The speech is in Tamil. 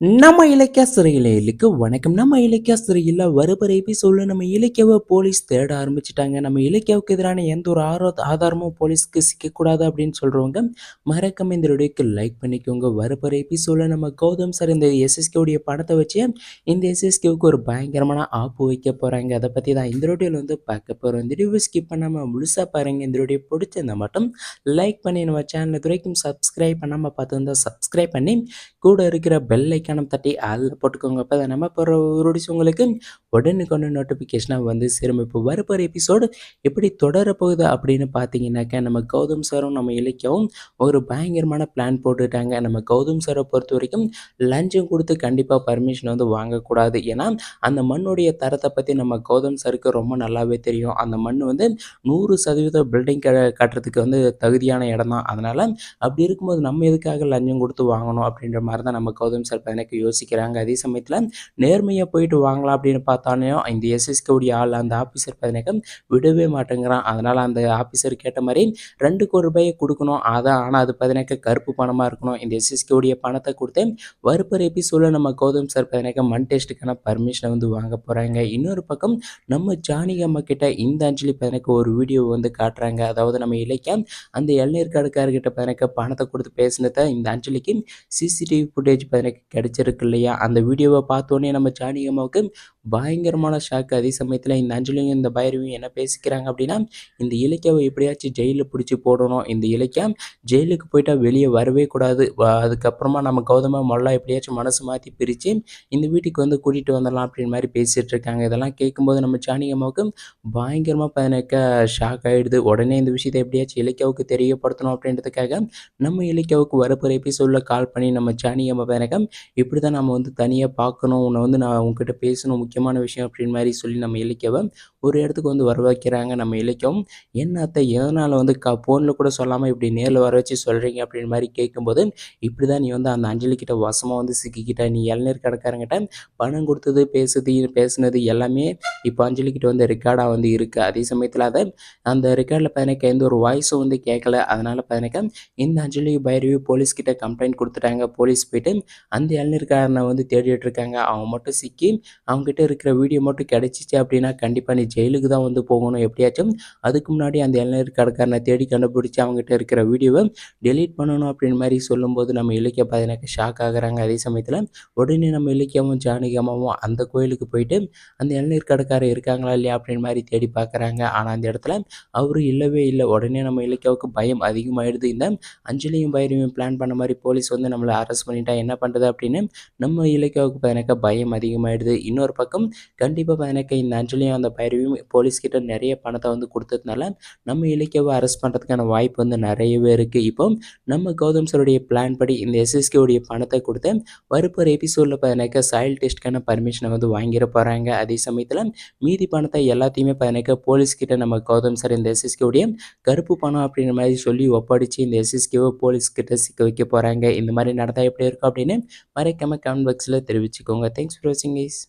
நம்ம இலக்கிய சிறையிலுக்கு வணக்கம். நம்ம இலக்கிய சிறையில் வருபர சொல்ல. நம்ம இலக்கியாவை போலீஸ் தேட ஆரம்பிச்சிட்டாங்க. நம்ம இலக்கியாவுக்கு எதிரான எந்த ஒரு ஆரோ ஆதாரமும் போலீஸ்க்கு சிக்கக்கூடாது அப்படின்னு சொல்றவங்க மறக்காம இந்த வீடியோக்கு லைக் பண்ணிக்கோங்க. வருபர சொல்ல. நம்ம கௌதம் சார் இந்த எஸ்எஸ்கேவுடைய படத்தை வச்சு இந்த எஸ்எஸ்கேவுக்கு ஒரு பயங்கரமான ஆப்பு வைக்க போகிறாங்க அதை பற்றி தான் இந்த வீடியோவில் வந்து பார்க்க போகிறோம் இந்த வீடியோ ஸ்கிப் பண்ணாமல் முழுசா பாருங்க. இந்த வீடியோ பிடிச்சிருந்தா மட்டும் லைக் பண்ணி நம்ம சேனலை துறைக்கும் சப்ஸ்கிரைப் பண்ணாம பார்த்துருந்தா சப்ஸ்கிரைப் பண்ணி கூட இருக்கிற பெல்லை ஐக்கானம் தட்டி அதில் போட்டுக்கோங்க அப்போ தான் நம்ம போகிற ஒரு உங்களுக்கு உடனுக்குடனே நோட்டிஃபிகேஷனாக வந்து சேரும். இப்போ வரப்போகிற எபிசோடு எப்படி தொடரப்போகுது அப்படின்னு பார்த்தீங்கன்னாக்கா நம்ம கௌதம் சாரும் நம்ம இலக்கியவும் ஒரு பயங்கரமான பிளான் போட்டுட்டாங்க. நம்ம கௌதம் சாரை பொறுத்த வரைக்கும் லஞ்சம் கொடுத்து கண்டிப்பாக பர்மிஷன் வந்து வாங்கக்கூடாது. ஏன்னா அந்த மண்ணுடைய தரத்தை பற்றி நம்ம கௌதம் சாருக்கு ரொம்ப நல்லாவே தெரியும். அந்த மண் வந்து நூறு சதவீதம் பில்டிங் க கட்டுறதுக்கு வந்து தகுதியான இடம் தான் அதனால் அப்படி இருக்கும்போது நம்ம எதுக்காக லஞ்சம் கொடுத்து வாங்கணும் அப்படின்ற மாதிரி தான் நம்ம கௌதம் சார் எனக்கு யோசிக்கிறாங்க. அதே சமயத்தில் நேர்மையாக போயிட்டு வாங்கலாம் அப்படின்னு பார்த்தானே இந்த எஸ்எஸ்கேவுடைய ஆள் அந்த ஆஃபீஸர் பார்த்தீங்கன்னா விடவே மாட்டேங்கிறான். அதனால் அந்த ஆஃபீஸர் கேட்ட மாதிரி ரெண்டு கோடி ரூபாயை கொடுக்கணும். அதான் ஆனால் அது பார்த்தீங்கன்னா கருப்பு பணமாக இருக்கணும். இந்த எஸ்எஸ்கேவுடைய பணத்தை கொடுத்து வறுப்பர் எபிசோடில் நம்ம கௌதம் சார் பார்த்தீங்கன்னா மண் டெஸ்ட்டுக்கான பர்மிஷனை வந்து வாங்க போகிறாங்க இன்னொரு பக்கம் நம்ம ஜானகி அம்மா கிட்ட இந்த அஞ்சலி பதினக்க ஒரு வீடியோ வந்து காட்டுறாங்க. அதாவது நம்ம இலக்கியம் அந்த இளநீர் கடைக்காரர்கிட்ட பதினக்க பணத்தை கொடுத்து பேசினதை இந்த அஞ்சலிக்கு சிசிடிவி ஃபுட்டேஜ் பார்த்தீங்கன்னா கிடச்சிருக்கு இல்லையா? அந்த வீடியோவை பார்த்தோன்னே நம்ம சாணி அம்மாவுக்கு பயங்கரமான ஷாக் அதே சமயத்தில் இந்த அஞ்சலியும் இந்த பைரவியும் என்ன பேசிக்கிறாங்க அப்படின்னா இந்த இலக்கியாவை எப்படியாச்சும் ஜெயிலில் பிடிச்சி போடணும். இந்த இலக்கியம் ஜெயிலுக்கு போயிட்டால் வெளியே வரவே கூடாது. அதுக்கப்புறமா நம்ம கௌதம மொல்லா எப்படியாச்சும் மனசு மாற்றி பிரித்து இந்த வீட்டுக்கு வந்து கூட்டிகிட்டு வந்துடலாம் அப்படின்னு மாதிரி பேசிகிட்டு இருக்காங்க. இதெல்லாம் கேட்கும்போது நம்ம சாணி அம்மாவுக்கு பயங்கரமாக பதினக்க ஷாக் ஆகிடுது உடனே இந்த விஷயத்தை எப்படியாச்சும் இலக்கியாவுக்கு தெரியப்படுத்தணும் அப்படின்றதுக்காக நம்ம இலக்கியாவுக்கு வரப்போகிற எபிசோடில் கால் பண்ணி நம்ம சாணியம்மா அம்மா இப்படி தான் நம்ம வந்து தனியாக பார்க்கணும். உன்னை வந்து நான் உங்ககிட்ட பேசணும் முக்கியமான விஷயம் அப்படின்னு மாதிரி சொல்லி நம்ம இலக்கியவை ஒரு இடத்துக்கு வந்து வர வைக்கிறாங்க நம்ம இலக்கியம் என்னத்தை எதனால் வந்து க ஃபோனில் கூட சொல்லாமல் இப்படி நேரில் வர வச்சு சொல்கிறீங்க அப்படின்னு மாதிரி கேட்கும்போது இப்படி தான் நீ வந்து அந்த அஞ்சலி கிட்ட வசமாக வந்து சிக்கிக்கிட்ட. நீ இளநீர் கடைக்காரங்கிட்ட பணம் கொடுத்தது பேசுது பேசுனது எல்லாமே இப்போ அஞ்சலி கிட்ட வந்து ரெக்கார்டாக வந்து இருக்குது அதே சமயத்தில் அதை அந்த ரெக்கார்டில் பதினக்க எந்த ஒரு வாய்ஸும் வந்து கேட்கல. அதனால் பதினக்க இந்த அஞ்சலி பைரவி போலீஸ்கிட்ட கம்ப்ளைண்ட் கொடுத்துட்டாங்க. போலீஸ் போயிட்டு அந்த இளநீர்காரனை வந்து தேடிட்டு இருக்காங்க. அவன் மட்டும் சிக்கி அவங்ககிட்ட இருக்கிற வீடியோ மட்டும் கிடைச்சிச்சு அப்படின்னா கண்டிப்பாக நீ ஜெயிலுக்கு தான் வந்து போகணும் எப்படியாச்சும். அதுக்கு முன்னாடி அந்த இளநீர் கடைக்காரனை தேடி கண்டுபிடிச்சி அவங்ககிட்ட இருக்கிற வீடியோவை டெலீட் பண்ணணும் அப்படின்னு மாதிரி சொல்லும்போது நம்ம இலக்கிய பார்த்தீங்கன்னா ஷாக் ஆகுறாங்க. அதே சமயத்தில் உடனே நம்ம இலக்கியமும் ஜானகியமாவும் அந்த கோயிலுக்கு போயிட்டு அந்த இளநீர் கடைக்காரர் இருக்காங்களா இல்லையா அப்படின்னு மாதிரி தேடி பார்க்குறாங்க. ஆனால் அந்த இடத்துல அவரு இல்லவே இல்லை. உடனே நம்ம இலக்கியாவுக்கு பயம் அதிகமாகிடுது இந்த அஞ்சலியும் பயிரையும் பிளான் பண்ண மாதிரி போலீஸ் வந்து நம்மளை அரெஸ்ட் பண்ணிட்டா என்ன பண்ணுறது அப்படின்னு நம்ம இலக்கியாவுக்கு பார்த்தீங்கன்னா பயம் அதிகமாகிடுது இன்னொரு பக்கம் கண்டிப்பாக பார்த்தீங்கன்னா இந்த அஞ்சலியும் அந்த பயிரையும் போலீஸ்கிட்ட நிறைய பணத்தை வந்து கொடுத்ததுனால நம்ம இலக்கியாவை அரெஸ்ட் பண்ணுறதுக்கான வாய்ப்பு வந்து நிறையவே இருக்குது இப்போ நம்ம கௌதம் சாருடைய பிளான் படி இந்த எஸ்எஸ்கேவுடைய பணத்தை கொடுத்து வரப்போகிற எபிசோடில் பார்த்தீங்கன்னாக்கா சாயில் டெஸ்ட்க்கான பர்மிஷனை வந்து வாங்கிட போகிறாங்க அதே சமயத்தில் மீதி பணத்தை எல்லாத்தையுமே பார்த்தீங்கன்னாக்கா போலீஸ்கிட்ட நம்ம கௌதம் சார் இந்த எஸ்எஸ்கேவுடைய கருப்பு பணம் அப்படின்ற மாதிரி சொல்லி ஒப்படைச்சு இந்த எஸ்எஸ்கேவை போலீஸ்கிட்ட சிக்க வைக்க போகிறாங்க இந்த மாதிரி நடந்தால் எப்படி இருக்கும் அப்படின்னு மறைக்காம கமெண்ட் பாக்ஸில் தெரிவிச்சுக்கோங்க. தேங்க்ஸ் ஃபார் வாட்சிங் கைஸ்